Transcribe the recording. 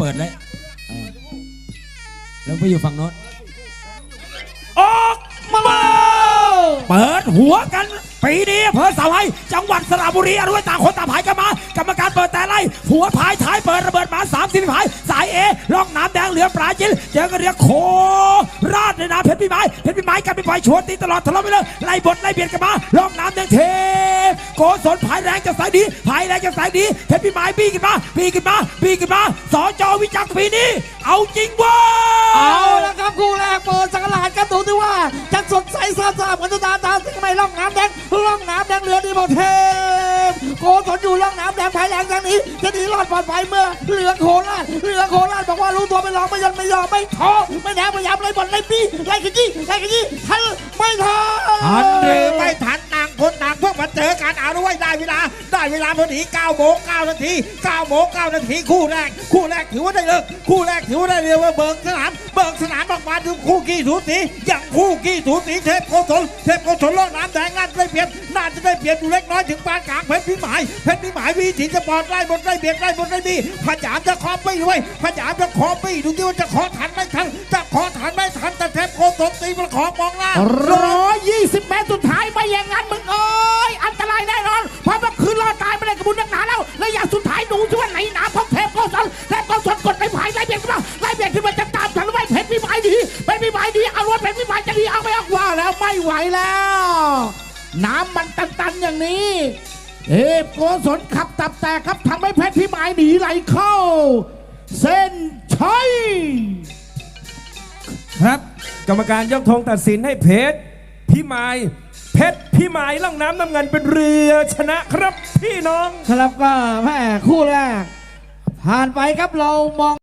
เปิดเลยเออแล้วไปอยู่ฝั่งโน้นออกมาเปิดหัวกัน ปีนี้อำเภอเสาไห้จังหวัดสระบุรีอรุณต่างคนต่างผายกันมากรรมการเปิดแต่ไล่หัวผายท้ายเปิดระเบิดมาสามสิบผาย สายเอล่องน้ำแดงเหลือปลาจินเจอกันเรียกโคราดในน้ำเพชรพิมายเพชรพิมายกันไปปล่อยชวนตีตลอดทะเลาะไปเลยไล่บทไล่เบียดกันมาล่องน้ำแดงเท โกศลผายแรงจะสายดีผายแรงจะสายดีเพชรพิมายบี้กันมาบี้กันมาบี้กันมาสจวิจักรปีนี้ เอาจริงเว่าเอาละครับคู่แรกเปิดสังหลาดกันดูที่ว่าจะสดใสซาซาเหมือนตาตาถึงไม่ล่องน้ำแดงล่องน้ำแดงเรือดีโมเทพโกศลอยู่ล่องน้ำแดงภายแรงทางนี้จะหนีรอดปลอดภัยเมื่อเรือโคราชเรือโคราชบอกว่ารู้ตัวไม่ลองไม่ยันไม่ยอมไม่ท้อไม่แน่พยายามไล่บอลไล่ปีไล่ขยี้ไล่ขยี้ทันไม่ทันทันหรือไม่ทันต่างคน ยได้เวลา ได้เวลาพอดี9โมง9นาที9โมง9นาทีคู่แรก คู่แรกถือว่าได้เลิกคู่แรกถือว่าได้เรียว่าเบิกสนามเบิกสนามออกมาดูคู่กี้สูสีอย่างคู่กี้สูสีเทพโกศลเทพโกศลล่องน้ำแดงน่าจะได้เปรียบน่าจะได้เปรียบอยู่เล็กน้อยถึงปานกลางเพชรพิมายเพชรพิมายวีถีสปอร์ตไล่บนไล่เบียดไล่บนไล่บีพยายามจะคอปี้ด้วยพยายามจะคอปี้ดูที่ว่าจะขอทันไม่ทันจะขอทันไม่ทันแต่เทพโกศลตีมันขอมองหน้า นักหนาแล้วและย่างสุดท้ายดูช่วยไหนหนาเพราะเทพโกศลเทพโกศลกดไล่ผายไล่เบียดขึ้นมาไล่เบียดขึ้นมาจะตามทันไม่เพชรพิมายดีเพชรพิมายดีเอาว่าเพชรพิมายจะดีเอาไม่เอาว่าแล้วไม่ไหวแล้ว น้ำมันตันๆอย่างนี้เทพโกศลขับตับแตกครับทำให้เพชรพิมายหนีไหลเข้า เส้นชัยครับ กรรมการยกธงตัดสินให้เพชรพิมาย เพชรพิมายล่องน้ำน้ำเงินเป็นเรือชนะครับพี่น้อง ครับก็แม่คู่แรกผ่านไปครับเรามอง